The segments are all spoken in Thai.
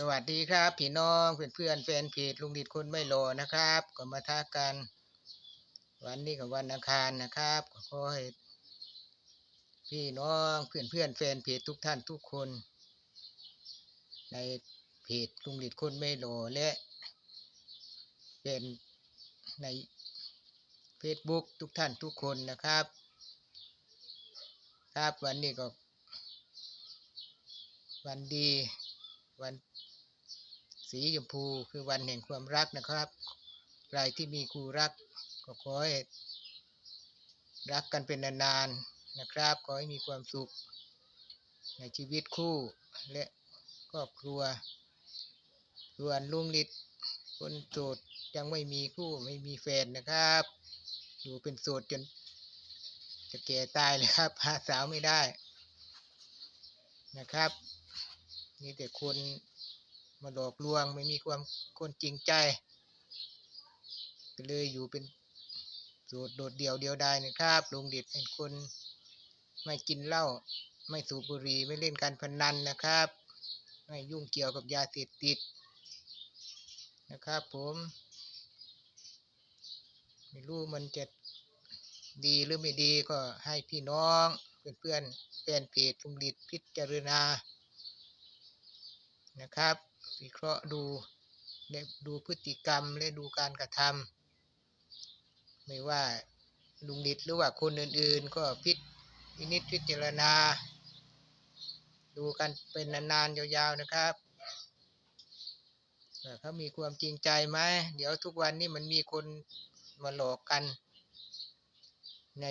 สวัสดีครับพี่น้องเพื่อนเพื่อนๆแฟนเพจลุงดิดคนไม่รอนะครับ ก็มาทักกัน วันนี้กับวันอังคารนะครับก็ขอให้พี่น้องเพื่อนเพื่อนๆแฟนเพจทุกท่านทุกคน ในเพจลุงดิดคนไม่รอและเป็นใน Facebook ทุกท่านทุกคนนะครับ ครับวันนี้ก็วันดี วันสีชมพูคือวันแห่งความรักนะครับ ใครที่มีคู่รักก็ขอให้รักกันเป็นนานๆนะครับ ขอให้มีความสุข ในชีวิตคู่และครอบครัว ส่วนลุงฤทธิ์คนโสดยังไม่มีคู่ไม่มีแฟนนะครับ อยู่เป็นโสดจนจะแก่ตายเลยครับหาสาวไม่ได้นะครับ มีแต่คนมาหลอกลวงไม่มีความคนจริงใจก็เลยอยู่เป็นโสดโดดเดี่ยวเดียวดายนะครับลุงเด็ดเป็นคนไม่กินเหล้าไม่สูบบุหรี่ไม่เล่นการพนันนะครับ ไม่ยุ่งเกี่ยวกับยาเสพติดนะครับ ผม ไม่รู้มันจะดีหรือไม่ดีก็ให้พี่น้อง เพื่อนๆแฟนเพจลุงดิดพิจารณา นะครับ วิเคราะห์ดูและดูพฤติกรรมและดูการกระทำไม่ว่าลุงดิดหรือว่าคนอื่นๆ ก็พิจินิจพิจารณา ดูกันเป็นนานๆ ยาวๆนะครับเขามีความจริงใจไหมเดี๋ยวทุกวันนี้มันมีคนมาหลอกกัน ใน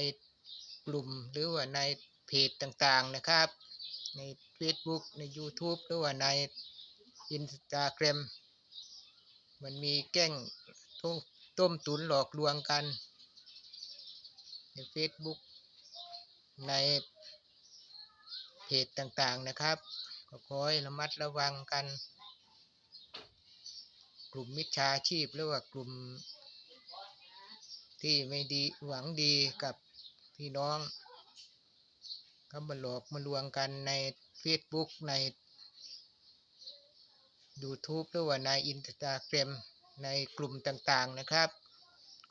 กลุ่มหรือว่าในเพจต่างๆนะครับ ใน Facebook ใน YouTube หรือว่าใน อินสตาแกรมมันมีแกล้งต้มต้มตุนหลอกลวงกัน ใน Facebook ในเพจต่างๆนะครับ ก็ขอให้ระมัดระวังกัน กลุ่มมิจฉาชีพหรือว่ากลุ่ม ที่ไม่ดีหวังดีกับพี่น้องเขามาหลอกมาลวงกันใน Facebook ใน YouTube หรือว่าในอินสตาแกรมในกลุ่มต่างๆนะครับ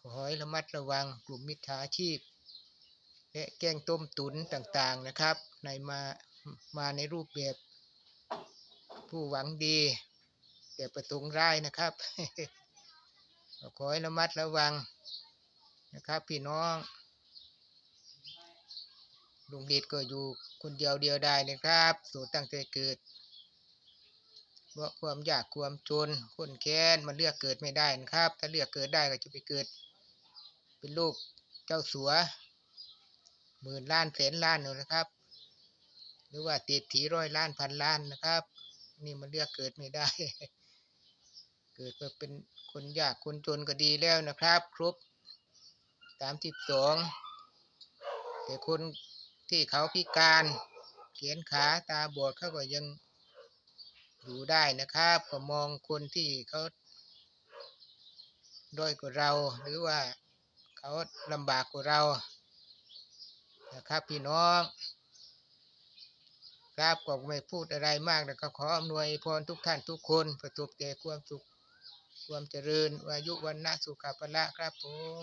ขอให้ระมัดระวังกลุ่มมิจฉาชีพ และแกล้งต้มตุ๋นต่างๆนะครับ ในมามาในรูปแบบ ผู้หวังดี แต่ประสงค์ร้ายนะครับ ขอให้ระมัดระวังนะครับ พี่น้องลุงเดชก็อยู่คนเดียวเดียวได้นะครับโสดตั้งแต่เกิด เพราะความยากความจนคนแค้นมันเลือกเกิดไม่ได้นะครับ ถ้าเลือกเกิดได้ก็จะไปเกิด เป็นลูกเจ้าสัวหมื่นล้านแสนล้านเลยนะครับ หรือว่าติดถีร้อยล้านพันล้านนะครับ นี่มันเลือกเกิดไม่ได้ เกิดมาเป็นคนยากคนจนก็ดีแล้วนะครับ ครบสามสิบสองแต่คนที่เขาพิการเขียนขาตาบอดเขาก็ยัง อยู่ได้นะครับก็มองคนที่เขาด้อยกว่าเราหรือว่าเขาลำบากกว่าเรานะครับพี่น้องครับก็ไม่พูดอะไรมากนะก็ขออำนวยพรทุกท่านทุกคนประสบแต่ความสุขความเจริญวายุวันนะสุขภาละครับผม